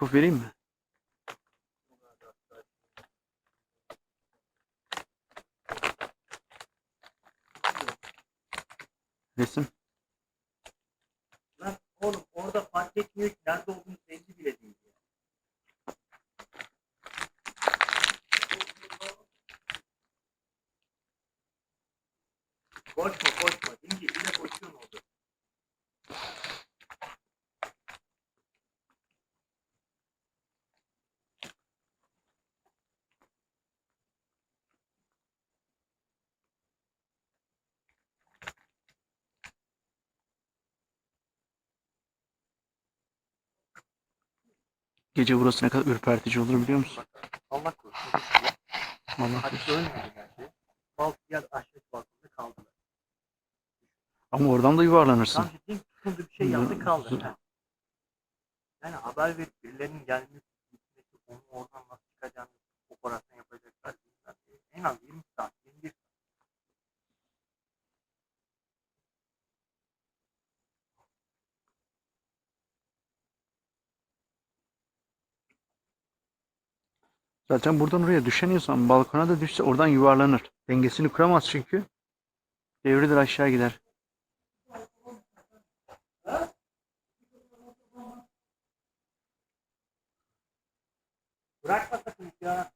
yapıp vereyim mi? Resim. Lan oğlum orada fark etmiyor ki nerede olduğunu belli bile değil. Koşma koşma. Dingi yine koşuyorsun orada. Gece burası ne kadar ürpertici olur biliyor musun? Allah korusun. Allah Hadi korusun. ölmedi bence. Bal yer aşağı balkonda kaldılar. Ama oradan da yuvarlanırsın. Tam ciddi tutundu bir şey yaptı kaldı. Yani haber verip birilerinin gelmesi, gitmesi, onu oradan Zaten buradan oraya düşen insan balkona da düşse oradan yuvarlanır. Dengesini kuramaz çünkü. Devrilir aşağı gider. Bırakma sakın ya.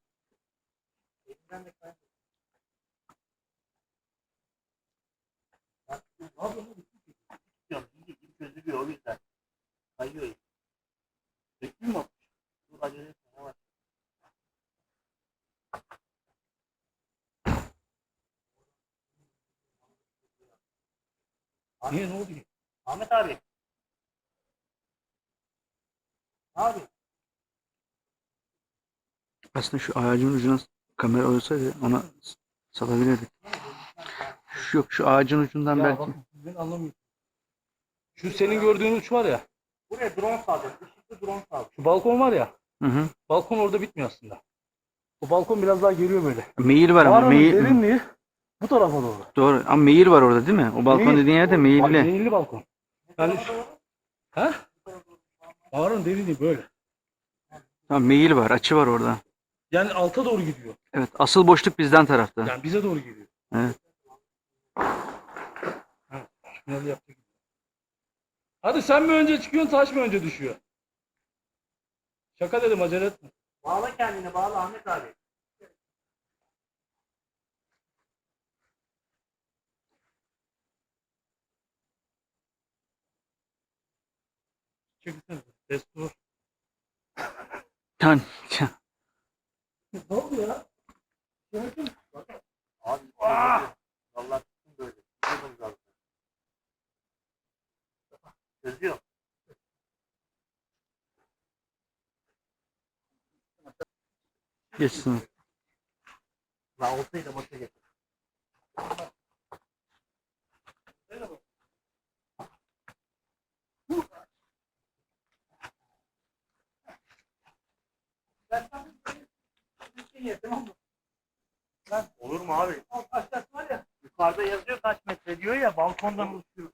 Elinden de kaybolur. Bak, Ne o yüzden. Kayıyor. Döktün mü? Dur acele etme. Yavaş. Niye ne oldu? Ahmet abi. Abi. Aslında şu ağacın ucuna kamera olsaydı ona salabilirdik. Şu, yok şu ağacın ucundan Ya belki. bak ben anlamıyorum. Şu senin gördüğün uç var ya. Buraya drone salacağız. Işıklı drone salacağız. Şu balkon var ya. Hı hı. Balkon orada bitmiyor aslında. O balkon biraz daha geliyor böyle. Meyil var ama Mağaranın meyil. derinliği bu tarafa doğru. Doğru ama meyil var orada değil mi? O balkon Meyil. dediğin yerde Bak, meyilli. Meyilli balkon. Yani He? Mağaranın derinliği böyle. Tamam meyil var, açı var orada. Yani alta doğru gidiyor. Evet, asıl boşluk bizden tarafta. Yani bize doğru geliyor. Evet. Ha, tünel yaptık. Hadi sen mi önce çıkıyorsun taş mı önce düşüyor? Şaka dedim acele etme. Bağla kendini bağla Ahmet abi. Çekilsene. Destur. Yani, Ne oldu ya? Abi ah! Vallahi tutun böyle. Tutun zaten. Çözüyor. geçsin. La olsaydı boşa getir. Olur mu abi? ya. Yukarıda yazıyor kaç metre diyor ya balkondan uçuyor.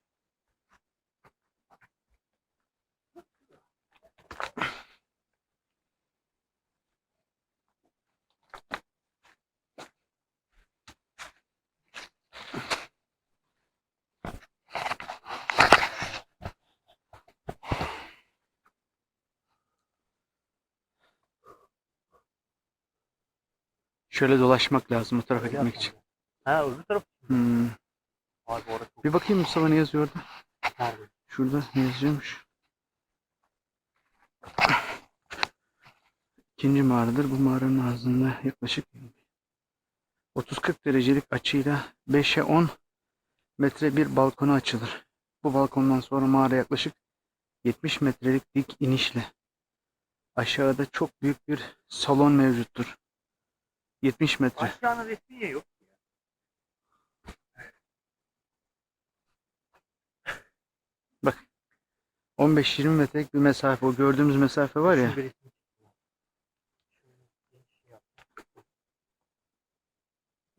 Şöyle dolaşmak lazım o tarafa gitmek için. Ha öbür taraf. Hmm. Abi orası çok Bir bakayım Mustafa ne yazıyor orada? nerede? Şurada ne yazıyormuş? İkinci mağaradır. Bu mağaranın ağzında yaklaşık 30-40 derecelik açıyla 5'e 10 metre bir balkona açılır. Bu balkondan sonra mağara yaklaşık 70 metrelik dik inişle aşağıda çok büyük bir salon mevcuttur. 70 metre. Aşağının resmi niye yok? 15-20 metrelik bir mesafe. O gördüğümüz mesafe var ya. Şey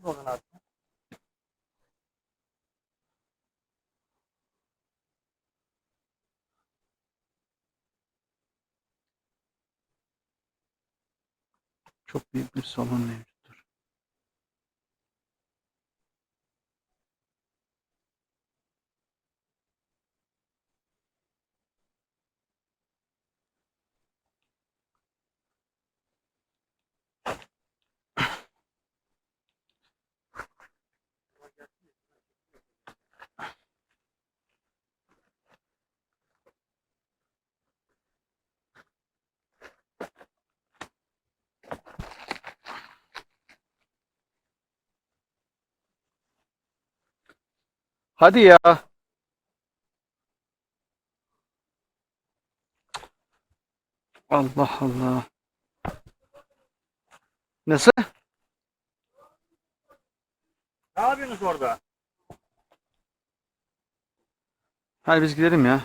oradan abi. Çok büyük bir salon mevcuttur. Hadi ya. Allah Allah. Nasıl? Ne yapıyorsunuz orada? Hadi biz gidelim ya.